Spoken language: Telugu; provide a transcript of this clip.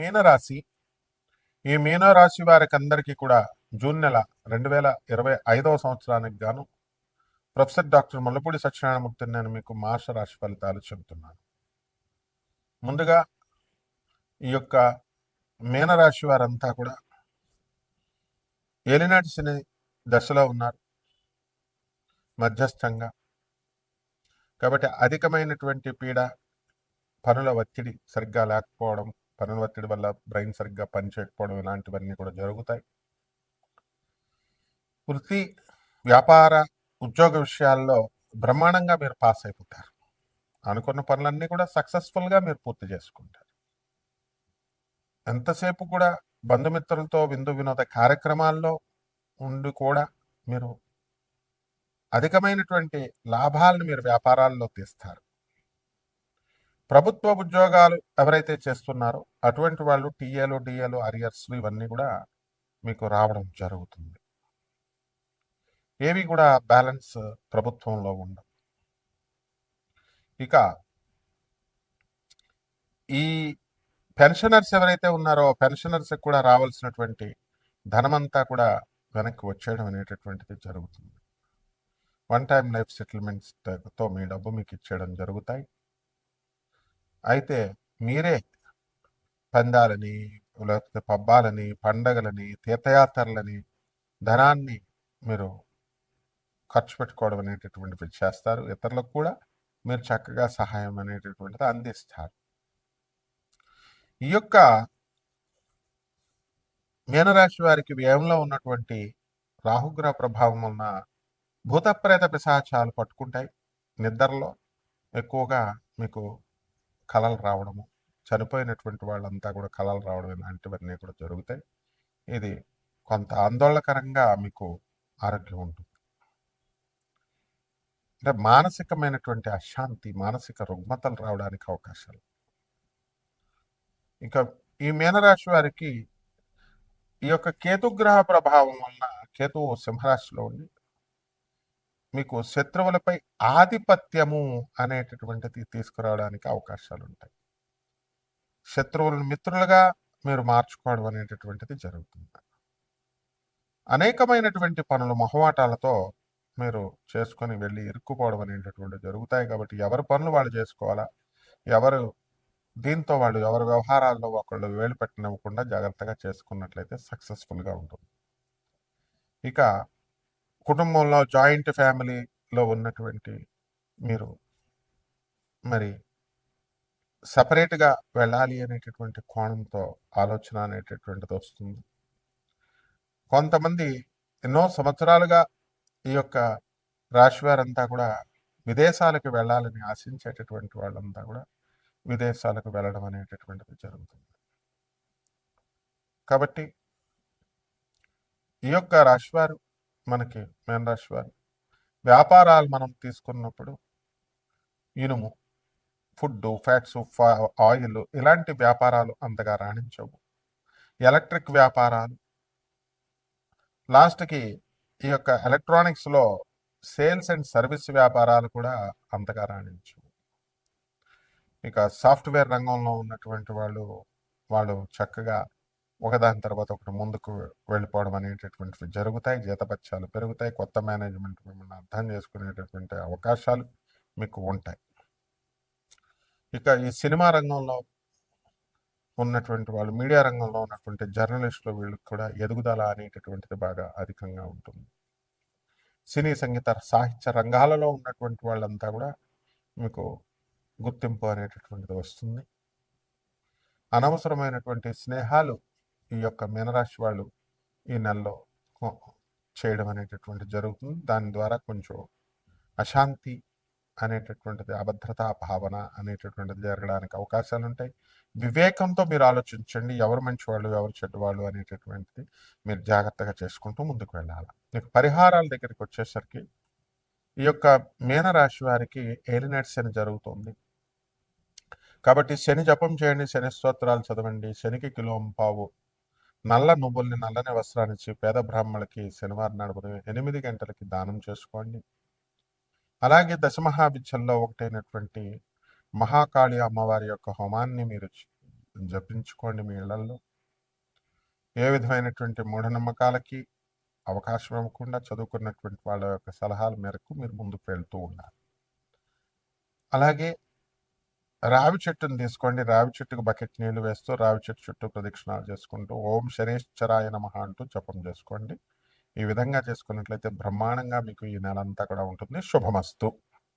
మీనరాశి. ఈ మీనరాశి వారికి అందరికీ కూడా జూన్ నెల రెండు వేల ఇరవై ఐదవ సంవత్సరానికి గాను ప్రొఫెసర్ డాక్టర్ ముల్లపూడి సత్యనారాయణమూర్తి నేను మీకు మాస రాశి ఫలితాలు చెబుతున్నాను. ముందుగా ఈ యొక్క మీనరాశి వారంతా కూడా ఏలినాటి శని దశలో ఉన్నారు. మధ్యస్థంగా. కాబట్టి అధికమైనటువంటి పీడ పనుల ఒత్తిడి సరిగ్గా లేకపోవడం పనుల ఒత్తిడి వల్ల బ్రెయిన్ సరిగ్గా పనిచేయకపోవడం ఇలాంటివన్నీ కూడా జరుగుతాయి. వృత్తి వ్యాపార ఉద్యోగ విషయాల్లో బ్రహ్మాండంగా మీరు పాస్ అయిపోతారు. అనుకున్న పనులన్నీ కూడా సక్సెస్ఫుల్గా మీరు పూర్తి చేసుకుంటారు. ఎంతసేపు కూడా బంధుమిత్రులతో విందు వినోద కార్యక్రమాల్లో ఉండి కూడా మీరు అధికమైనటువంటి లాభాలను మీరు వ్యాపారాల్లో తీస్తారు. ప్రభుత్వ ఉద్యోగాలు ఎవరైతే చేస్తున్నారో అటువంటి వాళ్ళు టీఏలు డిఏలు అరియర్స్లు ఇవన్నీ కూడా మీకు రావడం జరుగుతుంది. ఏవి కూడా బ్యాలెన్స్ ప్రభుత్వంలో ఉండవు. ఇక ఈ పెన్షనర్స్ ఎవరైతే ఉన్నారో పెన్షనర్స్ కూడా రావాల్సినటువంటి ధనమంతా కూడా వెనక్కి వచ్చేయడం అనేటటువంటిది జరుగుతుంది. వన్ టైం లైఫ్ సెటిల్మెంట్స్తో మీ డబ్బు మీకు ఇచ్చేయడం జరుగుతాయి. అయితే మీరే పందాలని లేకపోతే పబ్బాలని పండగలని తీర్థయాత్రలని ధనాన్ని మీరు ఖర్చు పెట్టుకోవడం అనేటటువంటివి చేస్తారు. ఇతరులకు కూడా మీరు చక్కగా సహాయం అనేటటువంటిది అందిస్తారు. ఈ యొక్క మీనరాశి వారికి వ్యయంలో ఉన్నటువంటి రాహుగ్రహ ప్రభావం వలన భూతప్రేత పిశాచాలు పట్టుకుంటాయి. నిద్రలో ఎక్కువగా మీకు కళలు రావడము చనిపోయినటువంటి వాళ్ళంతా కూడా కళలు రావడం ఇలాంటివన్నీ కూడా జరుగుతాయి. ఇది కొంత ఆందోళనకరంగా మీకు ఆరోగ్యం ఉంటుంది. అంటే మానసికమైనటువంటి అశాంతి మానసిక రుగ్మతలు రావడానికి అవకాశాలు. ఇంకా ఈ మీనరాశి వారికి ఈ యొక్క కేతుగ్రహ ప్రభావం వలన కేతువు సింహరాశిలో ఉండి మీకు శత్రువులపై ఆధిపత్యము అనేటటువంటిది తీసుకురావడానికి అవకాశాలు ఉంటాయి శత్రువులను మిత్రులుగా మీరు మార్చుకోవడం అనేటటువంటిది జరుగుతుంది. అనేకమైనటువంటి పనులు మొహమాటాలతో మీరు చేసుకొని వెళ్ళి ఇరుక్కుపోవడం అనేటటువంటి జరుగుతాయి కాబట్టి ఎవరి పనులు వాళ్ళు చేసుకోవాలా? ఎవరు దీంతో వాళ్ళు ఎవరి వ్యవహారాల్లో ఒకళ్ళు వేలు పెట్టనివ్వకుండా జాగ్రత్తగా చేసుకున్నట్లయితే సక్సెస్ఫుల్గా ఉంటుంది. ఇక కుటుంబంలో జాయింట్ ఫ్యామిలీలో ఉన్నటువంటి మీరు మరి సపరేట్గా వెళ్ళాలి అనేటటువంటి కోణంతో ఆలోచన అనేటటువంటిది వస్తుంది. కొంతమంది ఎన్నో సంవత్సరాలుగా ఈ యొక్క రాశివారంతా కూడా విదేశాలకు వెళ్ళాలని ఆశించేటటువంటి వాళ్ళంతా కూడా విదేశాలకు వెళ్ళడం అనేటటువంటిది జరుగుతుంది. కాబట్టి ఈ యొక్క రాశివారు మనకి మేన రాశివారు వ్యాపారాలు మనం తీసుకున్నప్పుడు ఇనుము ఫుడ్ ఫ్యాట్స్ ఆయిల్ ఇలాంటి వ్యాపారాలు అంతగా రాణించవు. ఎలక్ట్రిక్ వ్యాపారాలు లాస్ట్కి ఈ యొక్క ఎలక్ట్రానిక్స్లో సేల్స్ అండ్ సర్వీస్ వ్యాపారాలు కూడా అంతగా రాణించవు. ఇక సాఫ్ట్వేర్ రంగంలో ఉన్నటువంటి వాళ్ళు వాళ్ళు చక్కగా ఒకదాని తర్వాత ఒకటి ముందుకు వెళ్ళిపోవడం అనేటటువంటివి జరుగుతాయి. జీతపత్యాలు పెరుగుతాయి. కొత్త మేనేజ్మెంట్ మిమ్మల్ని అర్థం చేసుకునేటటువంటి అవకాశాలు మీకు ఉంటాయి. ఇక ఈ సినిమా రంగంలో ఉన్నటువంటి వాళ్ళు మీడియా రంగంలో ఉన్నటువంటి జర్నలిస్టులు వీళ్ళకి కూడా ఎదుగుదల అనేటటువంటిది బాగా అధికంగా ఉంటుంది. సినీ సంగీత సాహిత్య రంగాలలో ఉన్నటువంటి వాళ్ళంతా కూడా మీకు గుర్తింపు అనేటటువంటిది వస్తుంది. అనవసరమైనటువంటి స్నేహాలు ఈ యొక్క మీనరాశి వాళ్ళు ఈ నెలలో చేయడం అనేటటువంటి జరుగుతుంది. దాని ద్వారా కొంచెం అశాంతి అనేటటువంటిది అభద్రతా భావన అనేటటువంటిది జరగడానికి అవకాశాలు ఉంటాయి వివేకంతో మీరు ఆలోచించండి. ఎవరు మంచివాళ్ళు ఎవరు చెడ్డవాళ్ళు అనేటటువంటిది మీరు జాగ్రత్తగా చేసుకుంటూ ముందుకు వెళ్ళాలి. మీకు పరిహారాల దగ్గరికి వచ్చేసరికి ఈ యొక్క మీనరాశి వారికి ఏలినట్ శని జరుగుతుంది. కాబట్టి శని జపం చేయండి శని స్తోత్రాలు చదవండి శనికి కిలోం పావు నల్ల నువ్వుల్ని నల్లని వస్త్రాన్ని ఇచ్చి పేద బ్రాహ్మణులకి శనివారం నడుపున ఎనిమిది గంటలకి దానం చేసుకోండి. అలాగే దశమహాభిచ్చల్లో ఒకటైనటువంటి మహాకాళి అమ్మవారి యొక్క హోమాన్ని మీరు జపించుకోండి మీ ఇళ్ళలో ఏ విధమైనటువంటి మూఢనమ్మకాలకి అవకాశం ఇవ్వకుండా చదువుకున్నటువంటి వాళ్ళ యొక్క సలహాల మేరకు మీరు ముందుకు వెళ్తూ ఉండాలి. అలాగే రావి చెట్టును తీసుకోండి. రావి చెట్టుకు బకెట్ నీళ్ళు వేస్తూ రావి చెట్టు చుట్టూ ప్రదక్షిణాలు చేసుకుంటూ ఓం శనేశ్వరాయ నమః అంటూ జపం చేసుకోండి. ఈ విధంగా చేసుకున్నట్లయితే బ్రహ్మాండంగా మీకు ఈ నెల అంతా కూడా ఉంటుంది. శుభమస్తు.